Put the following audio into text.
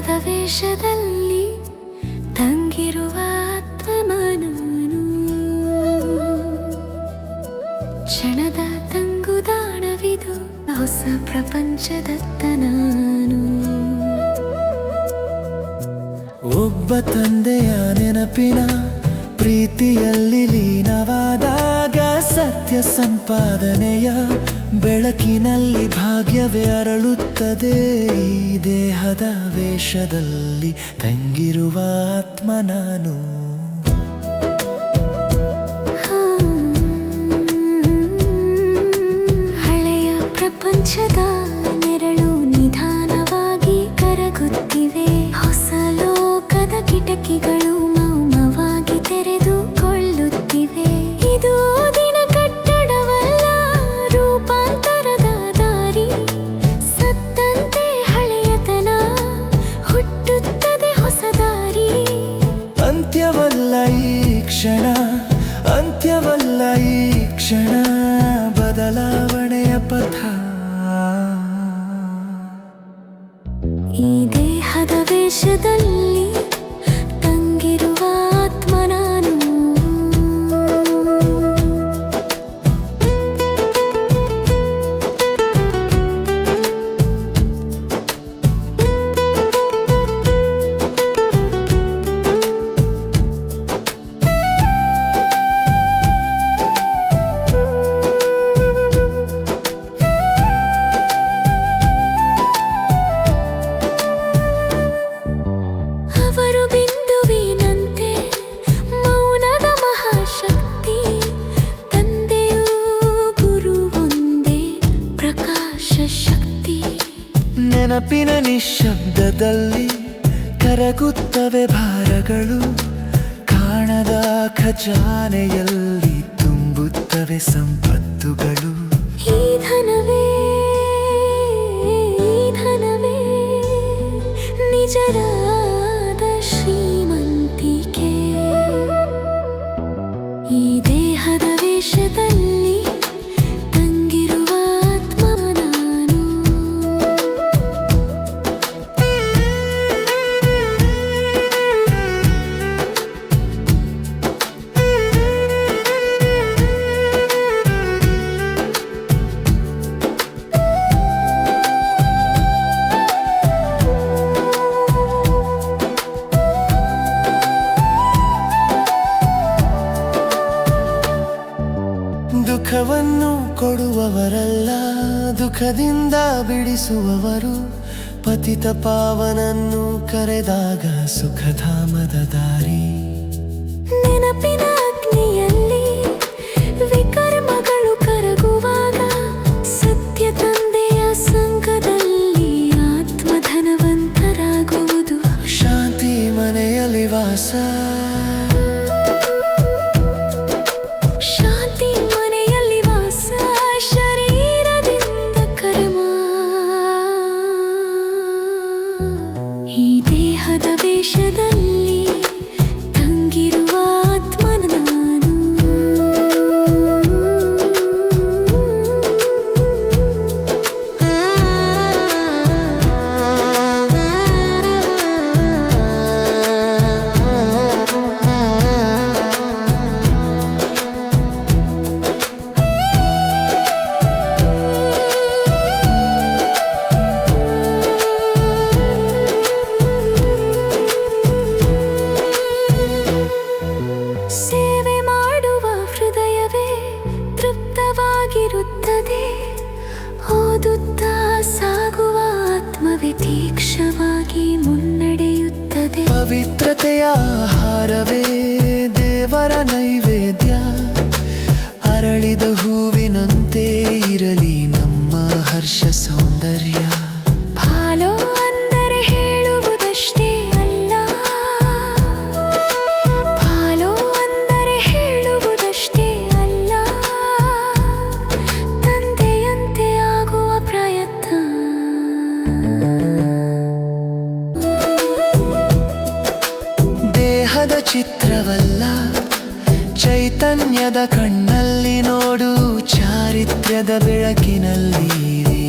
ದೇಹದ ವೇಷದಲ್ಲಿ ತಂಗಿರುವ ಆತ್ಮನು ಕ್ಷಣದ ತಂಗುದಾಣವಿದು ಹೊಸ ಪ್ರಪಂಚದತ್ತ ನಾನು. ಒಬ್ಬ ತಂದೆಯ ನೆನಪಿನ ಪ್ರೀತಿಯಲ್ಲಿ ಲೀನವಾದಾಗ ಸತ್ಯ ಸಂಪಾದನೆಯ ಬೆಳಕಿನಲ್ಲಿ ಭಾಗ್ಯವೇ ಅರಳುತ್ತದೆ. ಈ ದೇಹದ ವೇಷದಲ್ಲಿ ತಂಗಿರುವ ಆತ್ಮ ನಾನು. ದೇಹದ ವೇಷದಲ್ಲಿ ಶಕ್ತಿ. ನೆನಪಿನ ನಿಶಬ್ದದಲ್ಲಿ ಕರಗುತ್ತವೆ ಭಾರಗಳು. ಕಾಣದ ಖಜಾನೆಯಲ್ಲಿ ತುಂಬುತ್ತವೆ ಸಂಪತ್ತುಗಳು. ಈ ಧನವೇ ಈ ಧನವೇ ನಿಜರಾದ ದುಃಖವನ್ನು ಕೊಡುವವರಲ್ಲ ದುಃಖದಿಂದ ಬಿಡಿಸುವವರು. ಪತಿತ ಪಾವನನ್ನು ಕರೆದಾಗ ಸುಖಧಾಮದ ದಾರಿ. ತೀಕ್ಷವಾಗಿ ಮುನ್ನಡೆಯುತ್ತದೆ. ಪವಿತ್ರತೆಯ ಆಹಾರವೇ ದೇವರ ನೈವೇದ್ಯ. ಅರಳಿದ ಹೂವಿನಂತೆ ಇರಲಿ ನಮ್ಮ ಹರ್ಷ ಸೌಂದರ್ಯ. ಚಿತ್ರವಲ್ಲ. ಚೈತನ್ಯದ ಕಣ್ಣಲ್ಲಿ ನೋಡು ಚಾರಿತ್ರ್ಯದ ಬೆಳಕಿನಲ್ಲಿ.